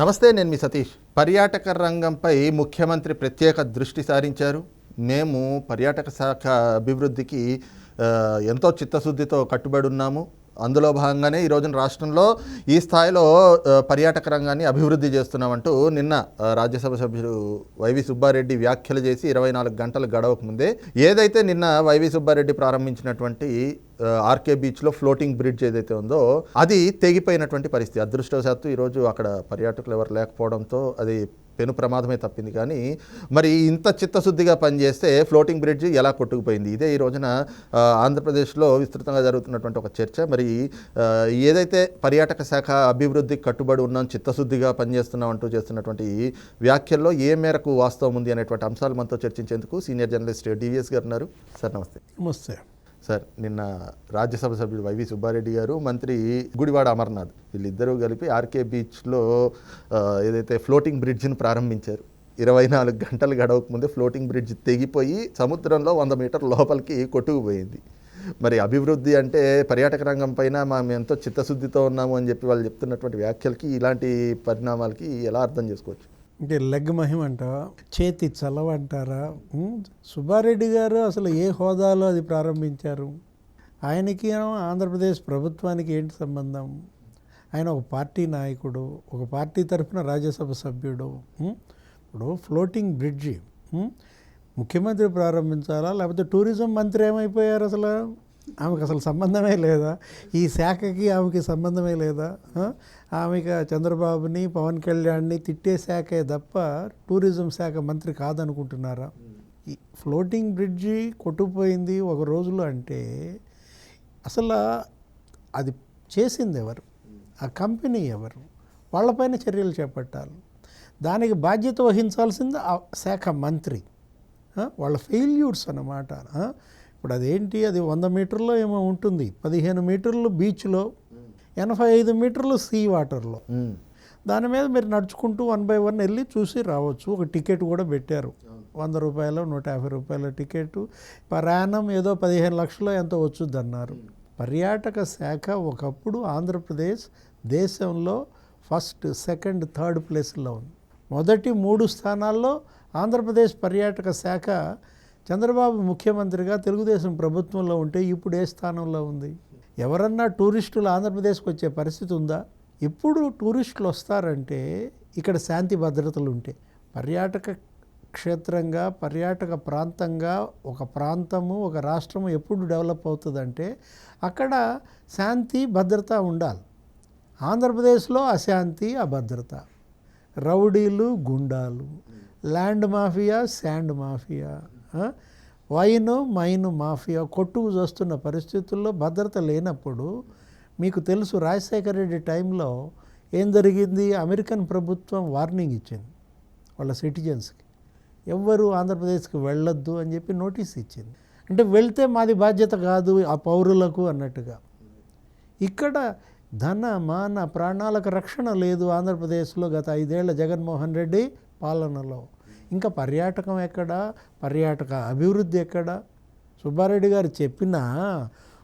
నమస్తే నేను మీ సతీష్. పర్యాటక రంగంపై ముఖ్యమంత్రి ప్రత్యేక దృష్టి సారించారు. మేము పర్యాటక శాఖ అభివృద్ధికి ఎంతో చిత్తశుద్ధితో కట్టుబడి ఉన్నాము. అందులో భాగంగానే ఈ రోజున రాష్ట్రంలో ఈ స్థాయిలో పర్యాటక రంగాన్ని అభివృద్ధి చేస్తున్నామంటూ నిన్న రాజ్యసభ సభ్యుడు వైవి సుబ్బారెడ్డి వ్యాఖ్యలు చేసి ఇరవై నాలుగు గంటలు గడవక ముందే ఏదైతే నిన్న వైవి సుబ్బారెడ్డి ప్రారంభించినటువంటి ఆర్కే బీచ్లో ఫ్లోటింగ్ బ్రిడ్జ్ ఏదైతే ఉందో అది తెగిపోయినటువంటి పరిస్థితి. అదృష్టవశాత్తు ఈరోజు అక్కడ పర్యాటకులు ఎవరు లేకపోవడంతో అది పెను ప్రమాదమే తప్పింది. కానీ మరి ఇంత చిత్తశుద్ధిగా పనిచేస్తే ఫ్లోటింగ్ బ్రిడ్జ్ ఎలా కొట్టుకుపోయింది? ఇదే ఈ రోజున ఆంధ్రప్రదేశ్లో విస్తృతంగా జరుగుతున్నటువంటి ఒక చర్చ. మరి ఏదైతే పర్యాటక శాఖ అభివృద్ధికి కట్టుబడి ఉన్నాం చిత్తశుద్ధిగా పనిచేస్తున్నాం అంటూ చేస్తున్నటువంటి వ్యాఖ్యల్లో ఏ మేరకు వాస్తవం ఉంది అనేటువంటి అంశాలు మనతో చర్చించేందుకు సీనియర్ జర్నలిస్ట్ డివిఎస్ గారు ఉన్నారు. సార్ నమస్తే. నమస్తే. సార్ నిన్న రాజ్యసభ సభ్యుడు వైవి సుబ్బారెడ్డి గారు మంత్రి గుడివాడ అమర్నాథ్ వీళ్ళిద్దరూ కలిపి ఆర్కే బీచ్లో ఏదైతే ఫ్లోటింగ్ బ్రిడ్జిని ప్రారంభించారు. ఇరవై నాలుగు గంటలు గడవక ముందే ఫ్లోటింగ్ బ్రిడ్జ్ తెగిపోయి సముద్రంలో వంద మీటర్ లోపలికి కొట్టుకుపోయింది. మరి అభివృద్ధి అంటే పర్యాటక రంగం పైన మేము ఎంతో చిత్తశుద్ధితో ఉన్నాము అని చెప్పి వాళ్ళు చెప్తున్నటువంటి వ్యాఖ్యలకి ఇలాంటి పరిణామాలకి ఎలా అర్థం చేసుకోవచ్చు? అంటే లెగ్ మహిమ అంటావా చేతి చలవ అంటారా? సుబ్బారెడ్డి గారు అసలు ఏ హోదాలో అది ప్రారంభించారు? ఆయనకి ఆంధ్రప్రదేశ్ ప్రభుత్వానికి ఏంటి సంబంధం? ఆయన ఒక పార్టీ నాయకుడు ఒక పార్టీ తరఫున రాజ్యసభ సభ్యుడు. ఇప్పుడు ఫ్లోటింగ్ బ్రిడ్జి. ముఖ్యమంత్రి ప్రారంభించాలా? లేకపోతే టూరిజం మంత్రి ఏమైపోయారు అసలు? ఆమెకు అసలు సంబంధమే లేదా? ఈ శాఖకి ఆమెకి సంబంధమే లేదా? ఆమెకి చంద్రబాబుని పవన్ కళ్యాణ్ని తిట్టే శాఖే తప్ప టూరిజం శాఖ మంత్రి కాదనుకుంటున్నారా? ఈ ఫ్లోటింగ్ బ్రిడ్జి కొట్టుకుపోయింది ఒక రోజులో అంటే అసలు అది చేసింది ఎవరు? ఆ కంపెనీ ఎవరు? వాళ్ళపైన చర్యలు చేపట్టాలి. దానికి బాధ్యత వహించాల్సింది ఆ శాఖ మంత్రి. వాళ్ళ ఫెయిల్యూర్స్ అన్నమాట. ఇప్పుడు అదేంటి అది వంద మీటర్లో ఏమో ఉంటుంది. పదిహేను మీటర్లు బీచ్లో ఎనభై ఐదు మీటర్లు సీ వాటర్లో. దాని మీద మీరు నడుచుకుంటూ వన్ బై వన్ వెళ్ళి చూసి రావచ్చు. ఒక టికెట్ కూడా పెట్టారు. వంద రూపాయలు నూట యాభై రూపాయల టికెట్. ప్రయాణం ఏదో పదిహేను లక్షలు ఎంతో వచ్చుద్ది అన్నారు పర్యాటక శాఖ ఒకప్పుడు ఆంధ్రప్రదేశ్ దేశంలో ఫస్ట్ సెకండ్ థర్డ్ ప్లేస్లో ఉంది. మొదటి మూడు స్థానాల్లో ఆంధ్రప్రదేశ్ పర్యాటక శాఖ చంద్రబాబు ముఖ్యమంత్రిగా తెలుగుదేశం ప్రభుత్వంలో ఉంటే ఇప్పుడు ఏ స్థానంలో ఉంది? ఎవరన్నా టూరిస్టులు ఆంధ్రప్రదేశ్కి వచ్చే పరిస్థితి ఉందా? ఎప్పుడు టూరిస్టులు వస్తారంటే ఇక్కడ శాంతి భద్రతలు ఉంటాయి పర్యాటక క్షేత్రంగా పర్యాటక ప్రాంతంగా ఒక ప్రాంతము ఒక రాష్ట్రము ఎప్పుడు డెవలప్ అవుతుందంటే అక్కడ శాంతి భద్రత ఉండాలి. ఆంధ్రప్రదేశ్లో అశాంతి అభద్రత. రౌడీలు గుండాలు. Land mafia sand mafia wine wine mine mafia కొట్టుకు చూస్తున్న పరిస్థితుల్లో భద్రత లేనప్పుడు మీకు తెలుసు రాజశేఖర రెడ్డి టైంలో ఏం జరిగింది? అమెరికన్ ప్రభుత్వం వార్నింగ్ ఇచ్చింది వాళ్ళ సిటిజన్స్కి. ఎవ్వరు ఆంధ్రప్రదేశ్కి వెళ్ళొద్దు అని చెప్పి నోటీస్ ఇచ్చింది. అంటే వెళ్తే మాది బాధ్యత కాదు ఆ పౌరులకు అన్నట్టుగా. ఇక్కడ ధన మాన ప్రాణాలకు రక్షణ లేదు ఆంధ్రప్రదేశ్లో గత ఐదేళ్ళ జగన్మోహన్ రెడ్డి పాలనలో. ఇంకా పర్యాటకం ఎక్కడ? పర్యాటక అభివృద్ధి ఎక్కడ? సుబ్బారెడ్డి గారు చెప్పినా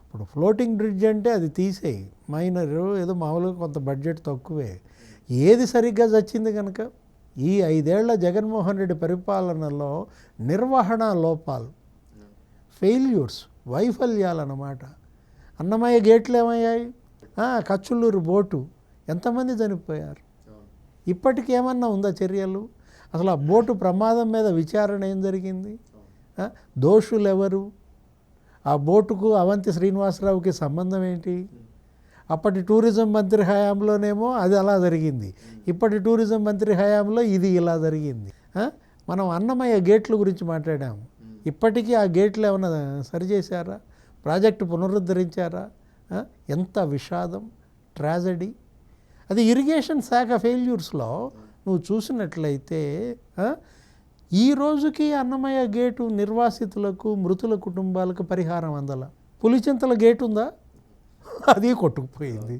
ఇప్పుడు ఫ్లోటింగ్ బ్రిడ్జ్ అంటే అది తీసేయి. మైనర్ ఏదో మామూలుగా కొంత బడ్జెట్ తక్కువే. ఏది సరిగ్గా చచ్చింది కనుక ఈ ఐదేళ్ళ జగన్మోహన్ రెడ్డి పరిపాలనలో నిర్వహణ లోపాలు ఫెయిల్యూర్స్ వైఫల్యాలన్నమాట. అన్నమయ్య గేట్లు ఏమయ్యాయి? కచ్చుల్లూరు బోటు. ఎంతమంది చనిపోయారు? ఇప్పటికి ఏమన్నా ఉందా చర్యలు? అసలు ఆ బోటు ప్రమాదం మీద విచారణ ఏం జరిగింది? దోషులు ఎవరు ఆ బోటుకు అవంతి శ్రీనివాసరావుకి సంబంధం ఏంటి? అప్పటి టూరిజం మంత్రి హయాంలోనేమో అది అలా జరిగింది. ఇప్పటి టూరిజం మంత్రి హయాంలో ఇది ఇలా జరిగింది. మనం అన్నమయ్య గేట్ల గురించి మాట్లాడాము. ఇప్పటికీ ఆ గేట్లు ఏమైనా సరిచేశారా? ప్రాజెక్టు పునరుద్ధరించారా? ఎంత విషాదం ట్రాజడీ. అది ఇరిగేషన్ శాఖ ఫెయిల్యూర్స్లో నువ్వు చూసినట్లయితే ఈ రోజుకి అన్నమయ్య గేటు నిర్వాసితులకు మృతుల కుటుంబాలకు పరిహారం అందల. పులిచింతల గేటు ఉందా? అది కొట్టుకుపోయింది.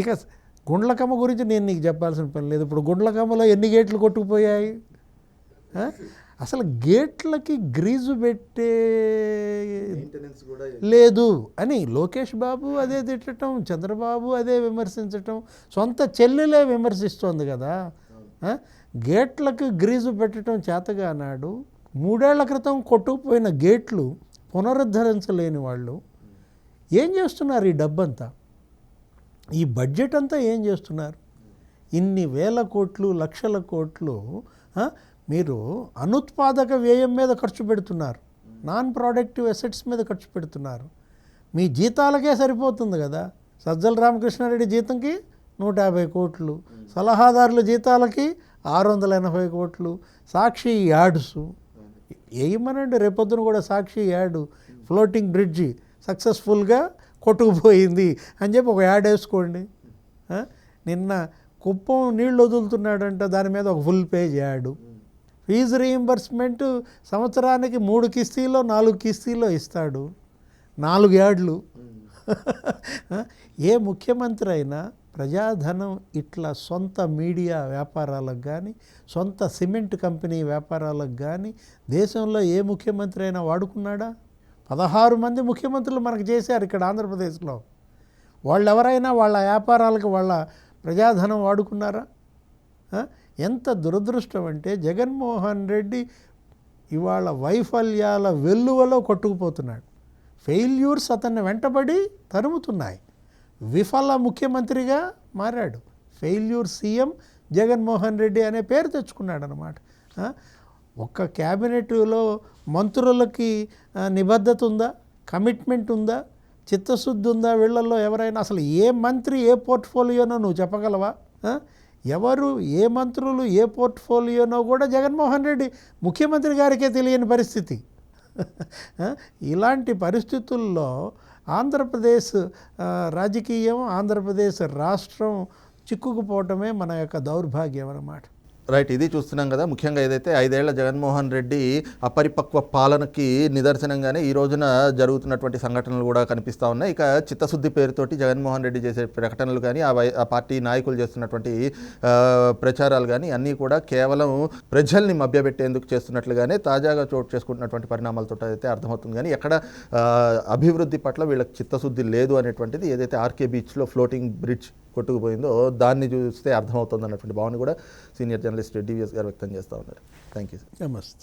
ఇక గుండ్లకమ్మ గురించి నేను నీకు చెప్పాల్సిన పని లేదు. ఇప్పుడు గుండ్లకమ్మలో ఎన్ని గేట్లు కొట్టుకుపోయాయి? అసలు గేట్లకి గ్రీజు పెట్టే లేదు. అని లోకేష్ బాబు అదే తిట్టడం చంద్రబాబు అదే విమర్శించటం సొంత చెల్లెలే విమర్శిస్తోంది కదా? గేట్లకు గ్రీజు పెట్టడం చేతగా అన్నాడు. మూడేళ్ళ క్రితం కొట్టుకుపోయిన గేట్లు పునరుద్ధరించలేని వాళ్ళు. ఏం చేస్తున్నారు ఈ డబ్బంతా? ఈ బడ్జెట్ అంతా ఏం చేస్తున్నారు? ఇన్ని వేల కోట్లు లక్షల కోట్లు మీరు అనుత్పాదక వ్యయం మీద ఖర్చు పెడుతున్నారు. నాన్ ప్రొడక్టివ్ అసెట్స్ మీద ఖర్చు పెడుతున్నారు. మీ జీతాలకే సరిపోతుంది కదా. సజ్జల రామకృష్ణారెడ్డి జీతంకి నూట యాభై కోట్లు. సలహాదారుల జీతాలకి ఆరు వందల ఎనభై కోట్లు. సాక్షి యాడ్స్. వేయమనండి రేపొద్దున కూడా సాక్షి యాడ్ ఫ్లోటింగ్ బ్రిడ్జి సక్సెస్ఫుల్గా కొట్టుకుపోయింది అని చెప్పి ఒక యాడ్ వేసుకోండి. నిన్న కుప్పం నీళ్ళు వదులుతున్నాడంట దాని మీద ఒక full page ad. Fee reimbursement సంవత్సరానికి మూడు కిస్తీలో నాలుగు కిస్తీలో ఇస్తాడు. నాలుగు యాడ్లు? ఏ ముఖ్యమంత్రి అయినా ప్రజాధనం ఇట్లా సొంత మీడియా వ్యాపారాలకు కానీ సొంత సిమెంట్ కంపెనీ వ్యాపారాలకు కానీ దేశంలో ఏ ముఖ్యమంత్రి అయినా వాడుకున్నాడా? పదహారు మంది ముఖ్యమంత్రులు మనకు చేశారు ఇక్కడ ఆంధ్రప్రదేశ్లో. వాళ్ళు ఎవరైనా వాళ్ళ వ్యాపారాలకు వాళ్ళ ప్రజాధనం వాడుకున్నారా? ఎంత దురదృష్టం అంటే జగన్మోహన్ రెడ్డి ఇవాళ వైఫల్యాల వెల్లువలో కొట్టుకుపోతున్నాడు. ఫెయిల్యూర్స్ అతన్ని వెంటబడి తరుముతున్నాయి. విఫల ముఖ్యమంత్రిగా మారాడు. ఫెయిల్యూర్ సీఎం జగన్మోహన్ రెడ్డి అనే పేరు తెచ్చుకున్నాడు అనమాట ఒక్క క్యాబినెట్లో మంత్రులకి నిబద్ధత ఉందా? కమిట్మెంట్ ఉందా? చిత్తశుద్ధి ఉందా వీళ్ళల్లో ఎవరైనా? అసలు ఏ మంత్రి ఏ పోర్ట్ఫోలియోనో నువ్వు చెప్పగలవా? ఎవరు ఏ మంత్రులు ఏ పోర్ట్ఫోలియోనో కూడా జగన్మోహన్ రెడ్డి ముఖ్యమంత్రి గారికే తెలియని పరిస్థితి. ఇలాంటి పరిస్థితుల్లో ఆంధ్రప్రదేశ్ రాజకీయం ఆంధ్రప్రదేశ్ రాష్ట్రం చిక్కుకుపోవటమే మన యొక్క దౌర్భాగ్యం అన్నమాట. రైట్ ఇది చూస్తున్నాం కదా. ముఖ్యంగా ఏదైతే ఐదేళ్ళ జగన్మోహన్ రెడ్డి అపరిపక్వ పాలనకి నిదర్శనంగానే ఈ రోజున జరుగుతున్నటువంటి సంఘటనలు కూడా కనిపిస్తూ ఉన్నాయి. ఇక చిత్తశుద్ధి పేరుతోటి జగన్మోహన్ రెడ్డి చేసే ప్రకటనలు కానీ ఆ వై- ఆ పార్టీ నాయకులు చేస్తున్నటువంటి ప్రచారాలు కానీ అన్నీ కూడా కేవలం ప్రజల్ని మభ్యపెట్టేందుకు చేస్తున్నట్లుగానే తాజాగా చోటు చేసుకుంటున్నటువంటి పరిణామాలతో అయితే అర్థమవుతుంది. కానీ ఎక్కడ అభివృద్ధి పట్ల వీళ్ళకి చిత్తశుద్ధి లేదు అనేటువంటిది ఏదైతే ఆర్కే బీచ్లో ఫ్లోటింగ్ బ్రిడ్జ్ కొట్టుకుపోయిందో దాన్ని చూస్తే అర్థమవుతుంది అన్నటువంటి భావన కూడా సీనియర్ జర్నలిస్ట్ డివిఎస్ గారు వ్యక్తం చేస్తూ ఉన్నారు. థ్యాంక్ యూ నమస్తే.